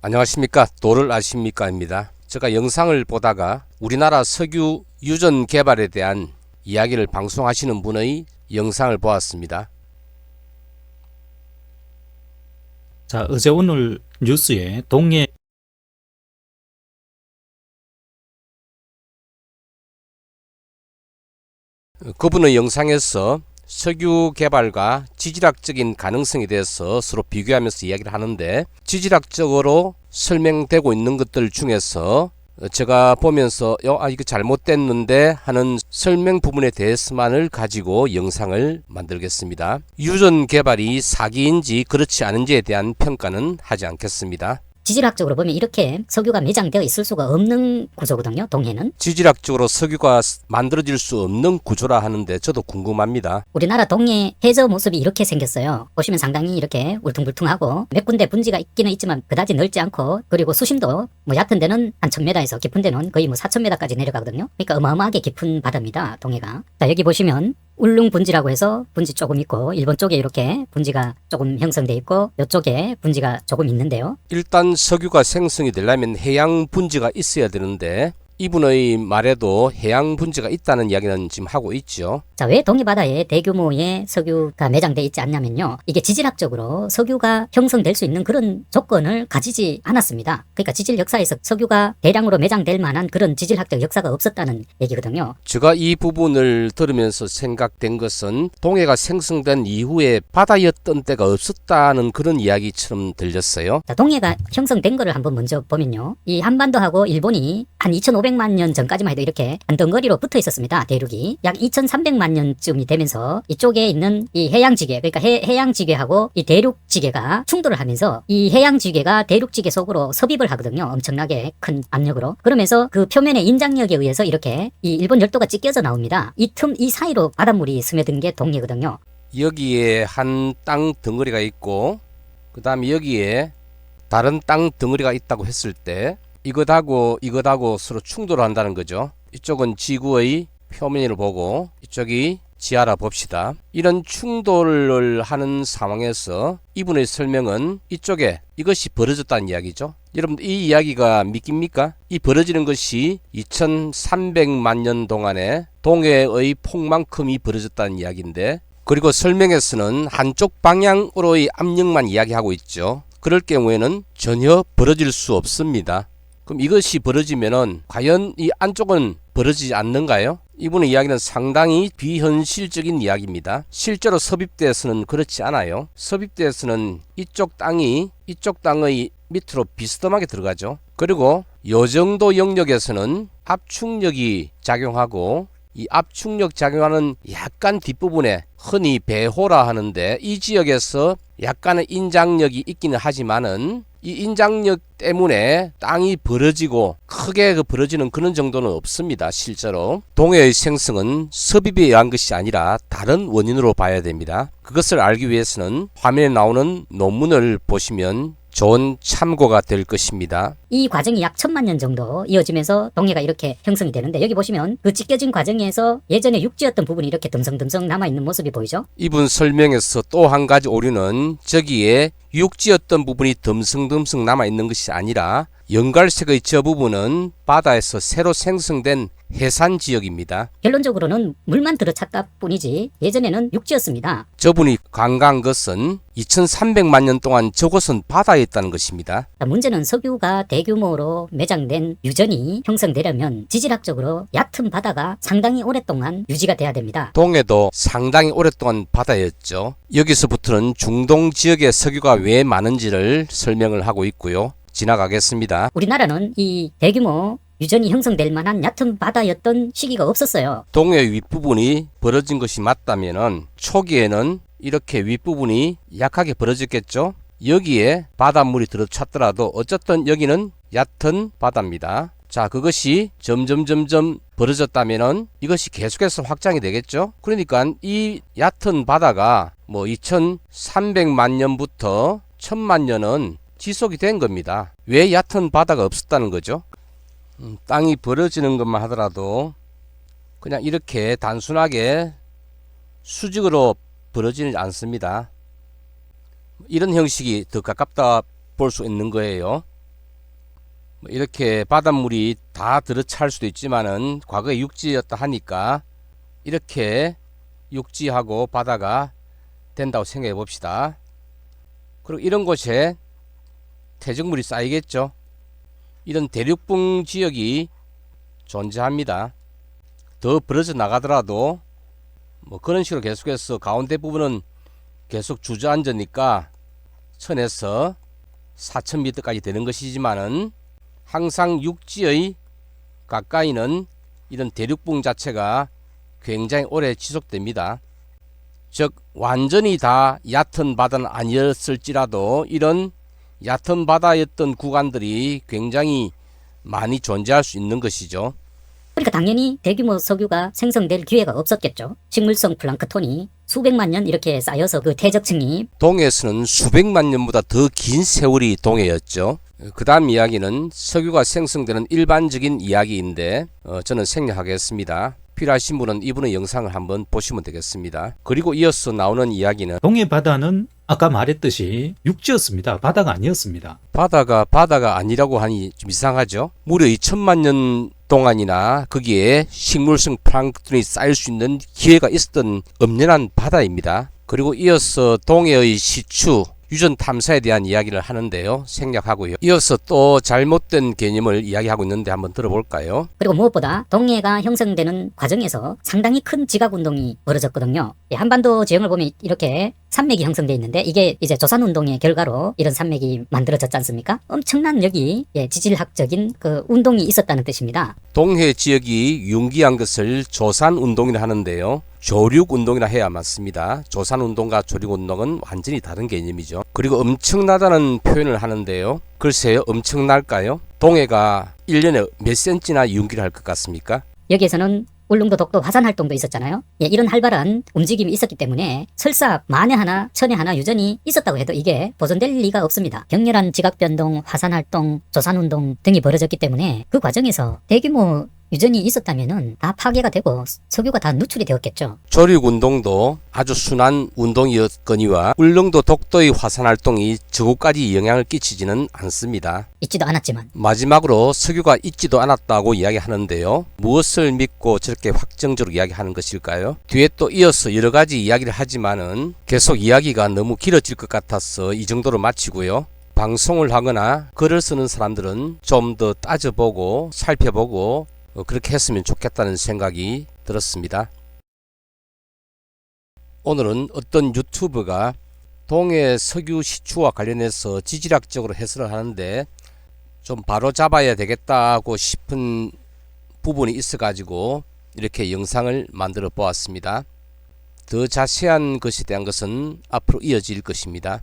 안녕하십니까 도를 아십니까입니다. 제가 영상을 보다가 우리나라 석유 유전 개발에 대한 이야기를 방송하시는 분의 영상을 보았습니다. 자, 어제 오늘 뉴스에 동해 그분의 영상에서 석유 개발과 지질학적인 가능성에 대해서 서로 비교하면서 이야기를 하는데 지질학적으로 설명되고 있는 것들 중에서 제가 보면서 요, 아 이거 잘못됐는데 하는 설명 부분에 대해서만을 가지고 영상을 만들겠습니다. 유전 개발이 사기인지 그렇지 않은지에 대한 평가는 하지 않겠습니다. 지질학적으로 보면 이렇게 석유가 매장되어 있을 수가 없는 구조거든요. 동해는 지질학적으로 석유가 만들어질 수 없는 구조라 하는데 저도 궁금합니다. 우리나라 동해 해저 모습이 이렇게 생겼어요. 보시면 상당히 이렇게 울퉁불퉁하고 몇 군데 분지가 있기는 있지만 그다지 넓지 않고 그리고 수심도 뭐 얕은 데는 한 1000m에서 깊은 데는 거의 뭐 4000m까지 내려가거든요. 그러니까 어마어마하게 깊은 바다입니다. 동해가. 자 여기 보시면 울릉 분지라고 해서 분지 조금 있고 일본 쪽에 이렇게 분지가 조금 형성돼 있고 이쪽에 분지가 조금 있는데요. 일단 석유가 생성이 되려면 해양 분지가 있어야 되는데 이분의 말에도 해양 분지가 있다는 이야기는 지금 하고 있죠. 자, 왜 동해 바다에 대규모의 석유가 매장돼 있지 않냐면요. 이게 지질학적으로 석유가 형성될 수 있는 그런 조건을 가지지 않았습니다. 그러니까 지질 역사에서 석유가 대량으로 매장될 만한 그런 지질학적 역사가 없었다는 얘기거든요. 제가 이 부분을 들으면서 생각된 것은 동해가 생성된 이후에 바다였던 때가 없었다는 그런 이야기처럼 들렸어요. 자, 동해가 형성된 거를 한번 먼저 보면요. 이 한반도하고 일본이 한 2500만 년 전까지만 해도 이렇게 한 덩거리로 붙어 있었습니다. 대륙이. 약 2300만 년쯤이 되면서 이쪽에 있는 이 해양지계, 그러니까 해, 해양지계하고 이 대륙지계가 충돌을 하면서 이 해양지계가 대륙지계 속으로 섭입을 하거든요. 엄청나게 큰 압력으로. 그러면서 그 표면의 인장력에 의해서 이렇게 이 일본 열도가 찢겨져 나옵니다. 이 틈, 이 사이로 바닷물이 스며든 게 동해거든요. 여기에 한 땅 덩어리가 있고 그 다음에 여기에 다른 땅 덩어리가 있다고 했을 때 이것하고 이것하고 서로 충돌한다는 거죠. 이쪽은 지구의 표면을 보고 이쪽이 지하라 봅시다. 이런 충돌을 하는 상황에서 이분의 설명은 이쪽에 이것이 벌어졌다는 이야기죠. 여러분 이 이야기가 믿깁니까? 이 벌어지는 것이 2300만 년 동안에 동해의 폭만큼이 벌어졌다는 이야기인데 그리고 설명에서는 한쪽 방향으로의 압력만 이야기하고 있죠. 그럴 경우에는 전혀 벌어질 수 없습니다. 그럼 이것이 벌어지면은 과연 이 안쪽은 벌어지지 않는가요? 이분의 이야기는 상당히 비현실적인 이야기입니다. 실제로 섭입대에서는 그렇지 않아요. 섭입대에서는 이쪽 땅이 이쪽 땅의 밑으로 비스듬하게 들어가죠. 그리고 요 정도 영역에서는 압축력이 작용하고 이 압축력 작용하는 약간 뒷부분에 흔히 배호라 하는데 이 지역에서 약간의 인장력이 있기는 하지만은 이 인장력 때문에 땅이 벌어지고 크게 그 벌어지는 그런 정도는 없습니다. 실제로 동해의 생성은 섭입에 의한 것이 아니라 다른 원인으로 봐야 됩니다. 그것을 알기 위해서는 화면에 나오는 논문을 보시면 좋은 참고가 될 것입니다. 이 과정이 약 천만 년 정도 이어지면서 동해가 이렇게 형성이 되는데 여기 보시면 그 찢겨진 과정에서 예전에 육지였던 부분이 이렇게 듬성듬성 남아있는 모습이 보이죠? 이분 설명에서 또 한 가지 오류는 저기에 육지였던 부분이 듬성듬성 남아 있는 것이 아니라 연갈색의 저 부분은 바다에서 새로 생성된 해산 지역입니다. 결론적으로는 물만 들어찼다 뿐이지 예전에는 육지였습니다. 저분이 관광한 것은 2300만 년 동안 저곳은 바다였다는 것입니다. 자, 문제는 석유가 대규모로 매장된 유전이 형성되려면 지질학적으로 얕은 바다가 상당히 오랫동안 유지가 돼야 됩니다. 동해도 상당히 오랫동안 바다였죠. 여기서부터는 중동 지역의 석유가 왜 많은지를 설명을 하고 있고요. 지나가겠습니다. 우리나라는 이 대규모 유전이 형성될 만한 얕은 바다였던 시기가 없었어요. 동해 윗부분이 벌어진 것이 맞다면은 초기에는 이렇게 윗부분이 약하게 벌어졌겠죠. 여기에 바닷물이 들어찼더라도 어쨌든 여기는 얕은 바다입니다. 자, 그것이 점점 점점 벌어졌다면은 이것이 계속해서 확장이 되겠죠. 그러니까 이 얕은 바다가 뭐 2300만 년부터 1000만 년은 지속이 된 겁니다. 왜 얕은 바다가 없었다는 거죠? 음, 땅이 벌어지는 것만 하더라도 그냥 이렇게 단순하게 수직으로 벌어지지 않습니다. 이런 형식이 더 가깝다 볼 수 있는 거예요. 뭐 이렇게 바닷물이 다 들어찰 수도 있지만은 과거에 육지였다 하니까 이렇게 육지하고 바다가 된다고 생각해 봅시다. 그리고 이런 곳에 퇴적물이 쌓이겠죠. 이런 대륙붕 지역이 존재합니다. 더 벌어져 나가더라도 뭐 그런 식으로 계속해서 가운데 부분은 계속 주저앉으니까 천에서 4,000m까지 되는 것이지만은 항상 육지의 가까이는 이런 대륙붕 자체가 굉장히 오래 지속됩니다. 즉 완전히 다 얕은 바다는 아니었을지라도 이런 얕은 바다였던 구간들이 굉장히 많이 존재할 수 있는 것이죠. 그러니까 당연히 대규모 석유가 생성될 기회가 없었겠죠. 식물성 플랑크톤이 수백만 년 이렇게 쌓여서 그 퇴적층이 동해에서는 수백만 년보다 더 긴 세월이 동해였죠. 그 다음 이야기는 석유가 생성되는 일반적인 이야기인데 어, 저는 생략하겠습니다. 필요하신 분은 이분의 영상을 한번 보시면 되겠습니다. 그리고 이어서 나오는 이야기는 동해 바다는 아까 말했듯이 육지였습니다. 바다가 아니었습니다. 바다가 바다가 아니라고 하니 좀 이상하죠. 무려 2천만 년 동안이나 거기에 식물성 플랑크톤이 쌓일 수 있는 기회가 있었던 엄연한 바다입니다. 그리고 이어서 동해의 시추 유전 탐사에 대한 이야기를 하는데요. 생략하고요. 이어서 또 잘못된 개념을 이야기하고 있는데 한번 들어볼까요? 그리고 무엇보다 동해가 형성되는 과정에서 상당히 큰 지각 운동이 벌어졌거든요. 예, 한반도 지형을 보면 이렇게 산맥이 형성돼 있는데 이게 이제 조산 운동의 결과로 이런 산맥이 만들어졌지 않습니까? 엄청난 여기 예, 지질학적인 그 운동이 있었다는 뜻입니다. 동해 지역이 융기한 것을 조산 운동이라 하는데요. 조륙 운동이라 해야 맞습니다. 조산 운동과 조륙 운동은 완전히 다른 개념이죠. 그리고 엄청나다는 표현을 하는데요. 글쎄요, 엄청날까요? 동해가 1년에 몇 센치나 융기를 할 것 같습니까? 여기에서는 울릉도 독도 화산 활동도 있었잖아요. 예, 이런 활발한 움직임이 있었기 때문에 설사 만에 하나, 천에 하나 유전이 있었다고 해도 이게 보존될 리가 없습니다. 격렬한 지각 변동, 화산 활동, 조산 운동 등이 벌어졌기 때문에 그 과정에서 대규모 유전이 있었다면은 다 파괴가 되고 석유가 다 누출이 되었겠죠. 조륙 운동도 아주 순한 운동이었거니와 울릉도 독도의 화산 활동이 저곳까지 영향을 끼치지는 않습니다. 있지도 않았지만 마지막으로 석유가 있지도 않았다고 이야기하는데요. 무엇을 믿고 저렇게 확정적으로 이야기하는 것일까요? 뒤에 또 이어서 여러 가지 이야기를 하지만은 계속 이야기가 너무 길어질 것 같아서 이 정도로 마치고요. 방송을 하거나 글을 쓰는 사람들은 좀 더 따져보고 살펴보고 어, 그렇게 했으면 좋겠다는 생각이 들었습니다. 오늘은 어떤 유튜버가 동해 석유 시추와 관련해서 지질학적으로 해설을 하는데 좀 바로 잡아야 되겠다고 싶은 부분이 있어 가지고 이렇게 영상을 만들어 보았습니다. 더 자세한 것에 대한 것은 앞으로 이어질 것입니다.